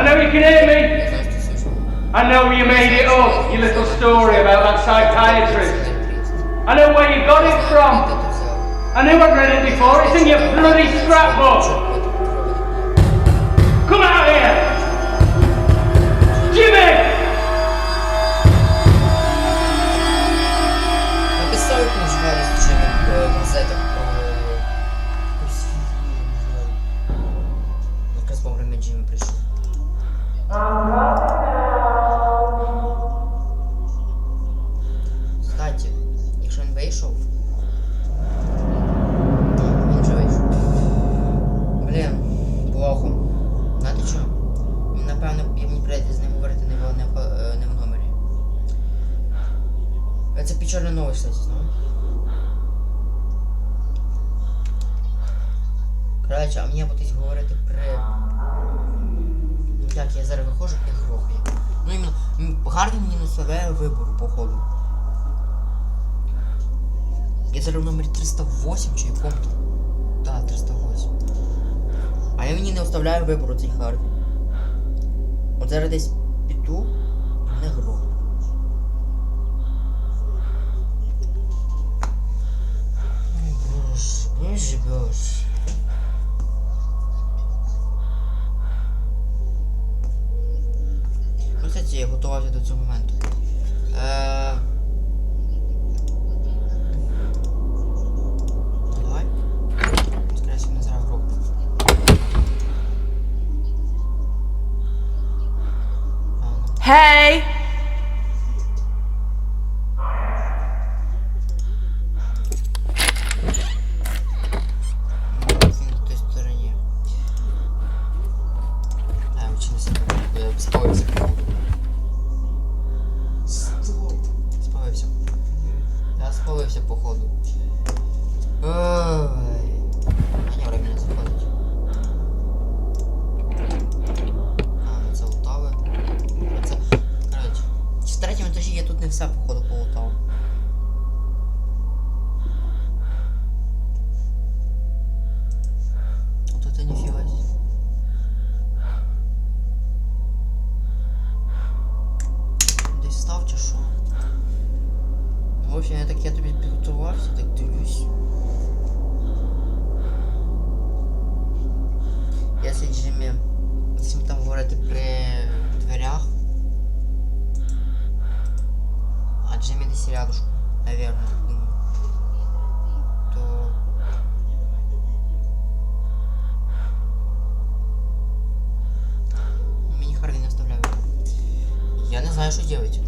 I know you can hear me. I know you made it up, your little story about that psychiatrist. I know where you got it from. I knew I'd read it before. It's in your bloody scrapbook. Come out here. Jimmy! Кстати, якщо він вийшов. Він вже вийшов. Блін, плохо. Знаєте що? Він, Напевно, мені прийдеться з ним говорити не в, не в, не в номері. Це печальна новость, кстати, знав? Короче, а мені будуть говорити при... Ну як, я зараз виходжу і грохаю. Ну іменно, гарно мені не вставляє вибору, походу. Я зараз в номері 308 чи якому? Так, 308. А я мені не вставляю вибору цей Харві. От зараз десь піду і мене грохну. Ой, боже, боже, боже. кстати, я готувався до цього моменту. Е... Давай. Скоріше всього, не зараз грохну. А, ну. Hey! Десь став чи що? В общем, я так я тобі підготувався, так дивлюсь. Якщо Джиммі, якщо ми там говорити при дверях, а Джиммі десь рядышком, наверное, думаю, то Мені Харві не оставляє. Я не знаю, що делать.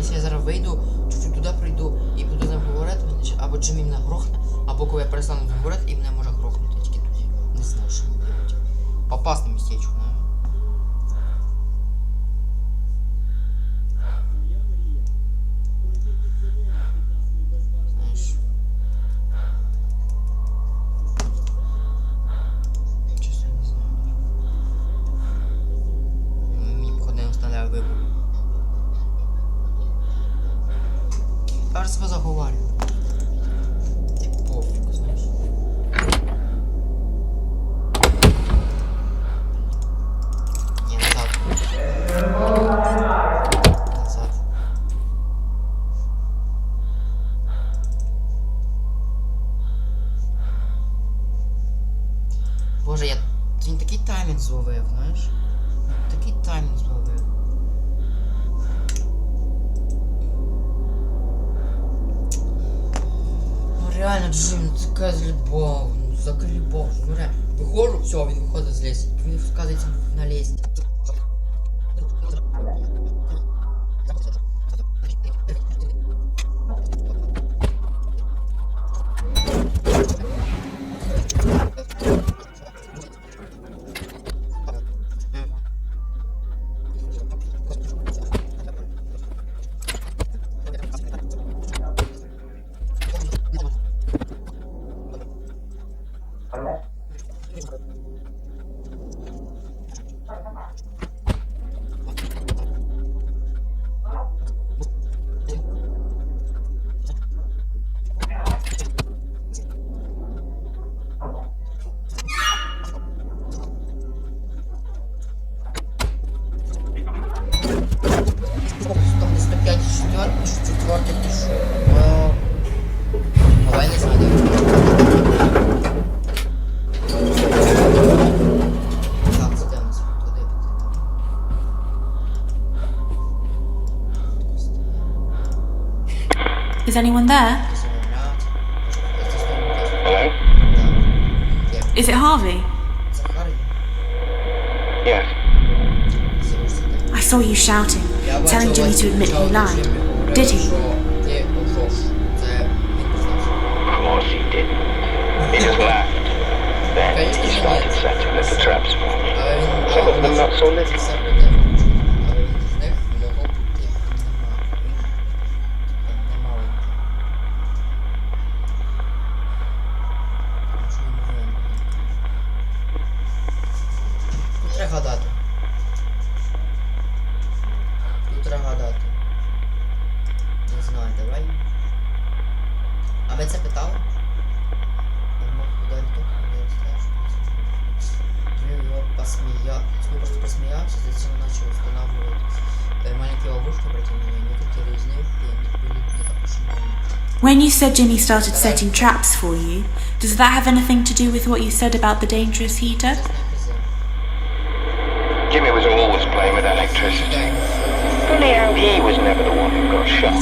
Якщо я зараз вийду, чуть-чуть туди прийду і буду з ним говорити, значить, або Джиммі мене грохне, або коли я перестану з ним говорити, і мене може грохнути тільки тоді. Не знаю, що мені делать. Попасти містечко, здесь. Вы не спускались на лестницу. Havayla. Is anyone there? Hello? Is it Harvey? Yes. I saw you shouting, telling Jimmy to admit he lied. Did he? Of course. He didn't. He just laughed. Then he started setting little traps for me. Some of them not so little. errado. When you said Jimmy started setting traps for you, does that have anything to do with what you said about the dangerous heater? Jimmy was always playing with electricity. Funny he was never the one who got shot.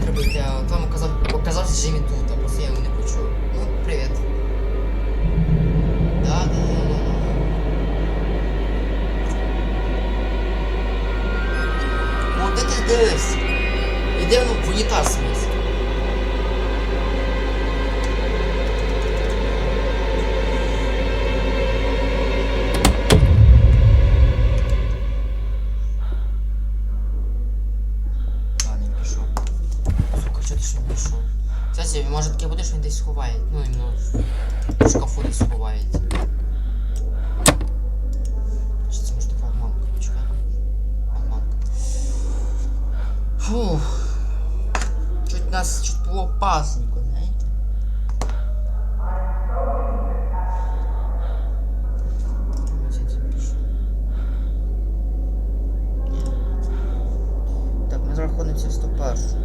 Треба йти, а там оказав, оказався, що тут, а просто я його не почув. Ну, привіт. Да, да, да, да, О, де ти дивишся? Іди в унітаз смись. todas.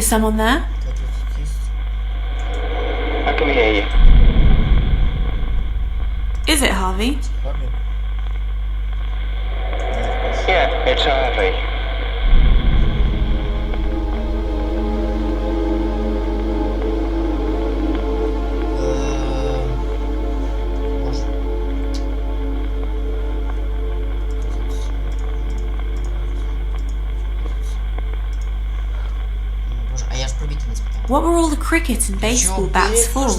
Is someone there? I can hear you. Is it Harvey? Yeah, it's Harvey. What were all the cricket and baseball bats for? In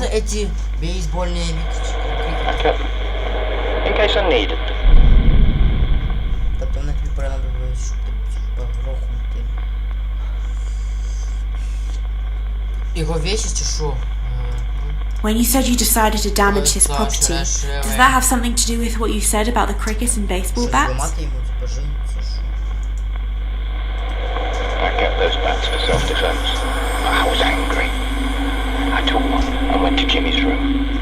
case I needed them. When you said you decided to damage his property, does that have something to do with what you said about the cricket and baseball bats? I kept those bats for self-defense. went to Jimmy's room.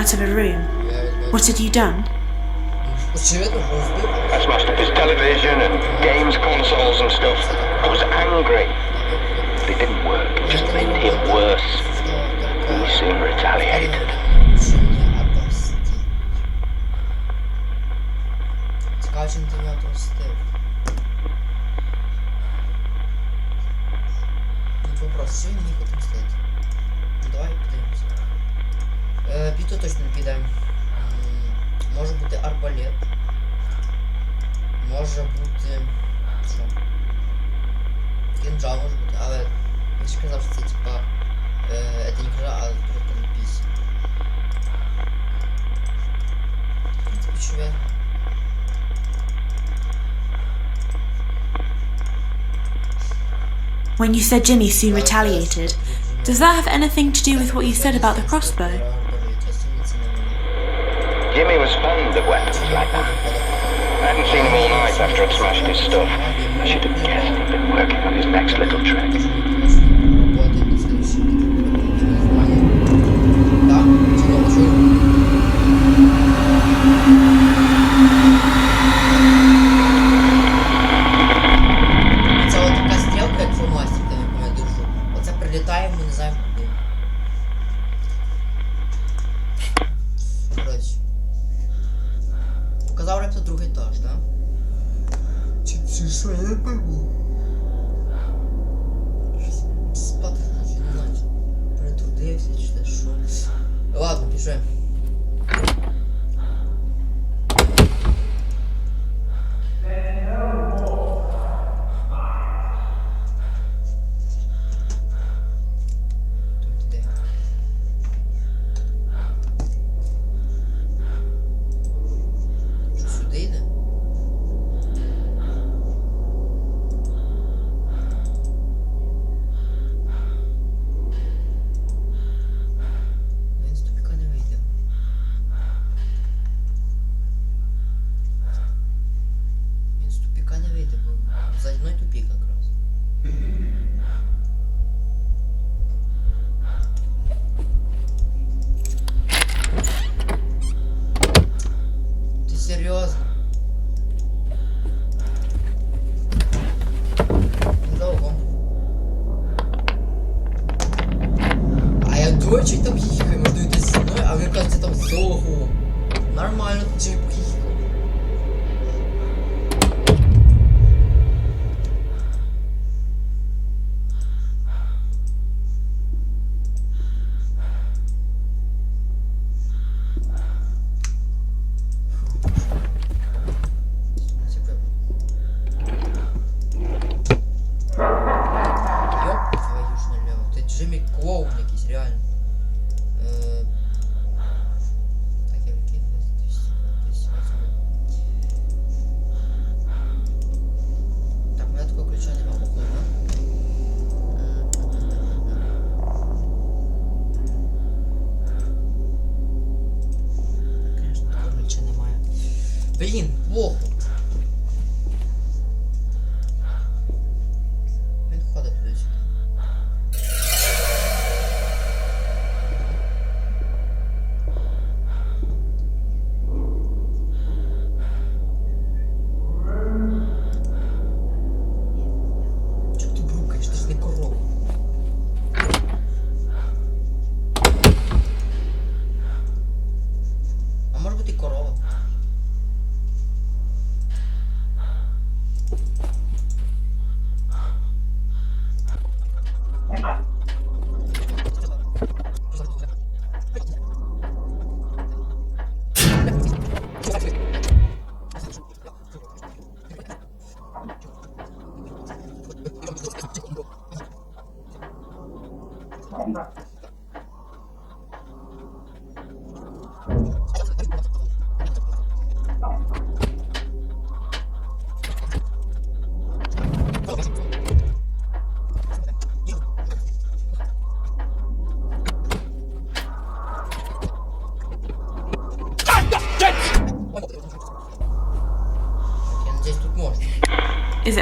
out of a room. What had you done? I smashed up his television and games consoles and stuff. I was angry. They didn't work, it just made him worse. He soon retaliated. Вопрос, не хотим стоять. Давай. Біту точно підемо. Може бути арбалет. Може бути... Що? Кінжал може бути, але я ж казав, що це типа... Е, це не кінжал, а просто напись. В принципі, що я... When you said Jimmy, Sue retaliated. Does that have anything to do with what you said about the crossbow? Jimmy was fond of weapons like that. I hadn't seen him all night after I'd smashed his stuff. I should have guessed he'd been working on his next little trick.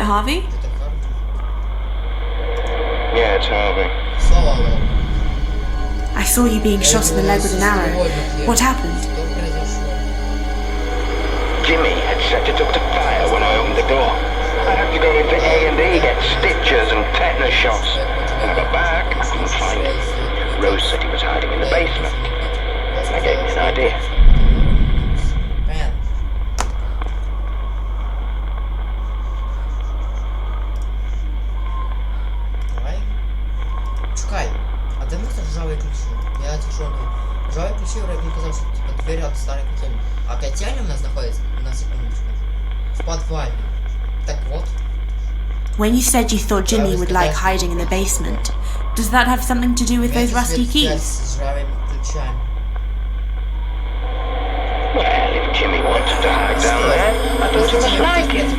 Harvey? Yeah, it's Harvey. I saw you being shot in the leg with an arrow. What happened? Jimmy had set it up to fire when I opened the door. I had to go into A&E, get stitches and tetanus shots. When I got back, I couldn't find him. Rose said he was hiding in the basement. I gave me an idea. де в нас ржаві ключі? Я тільки що не... Ржаві ключі, він казав, що типа двері від старих котельні. А котельня в нас знаходиться, на секундочку, в підвалі. Так вот. When you said you thought Jimmy would like hiding in the basement, does that have something to do with those rusty keys? З ржавими ключами. Well, if Jimmy wanted to hide down there, I thought he must like it.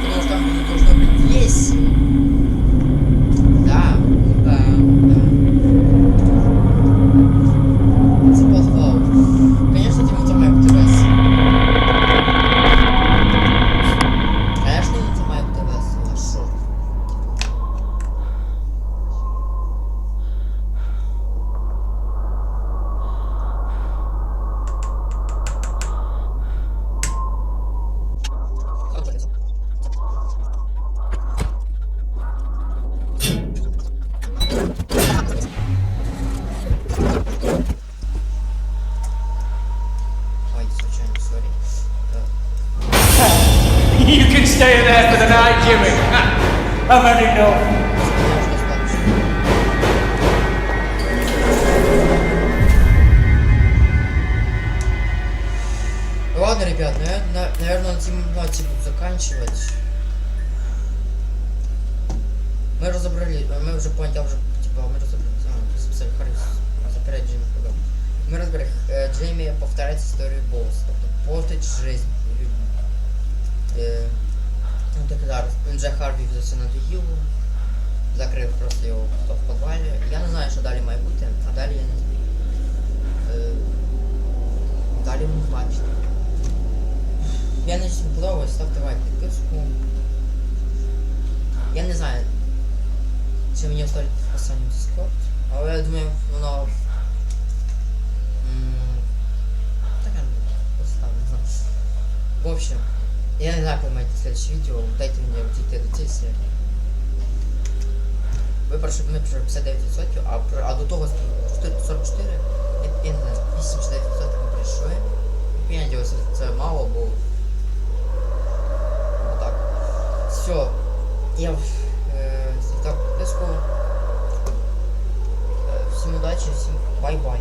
Jimmy. How many know? Ладно, ребят, наверное, наверное на Team 2 будут заканчивать. Мы разобрали, мы уже понял, уже, типа, мы разобрали, а, записали, хорошо, запирать Джимми кругом. Мы разбрали, э, Джейми повторяет историю босса, портить жизнь, э, Ну так зараз. Він вже Харві взявся на Дегілу, закрив просто його хто в підвалі. Я не знаю, що далі має бути, а далі я не знаю. Е, далі ви бачите. Я надіюсь, вам подобалось, ставте лайк, підписку. Я не знаю, чи мені оставлять в описанні Discord, але я думаю, воно Так я не знаю. В общем, я не знаю, когда маете следующее видео, дайте мне тільки до цієї серії. Вибор, щоб ми пройшли 59%, а, про- а до того 44, я, не знаю, 89% ми прийшли. Я надіюся, це мало, бо... Так. Все. Я е, так підписку. Е, Всім удачі, всім бай-бай.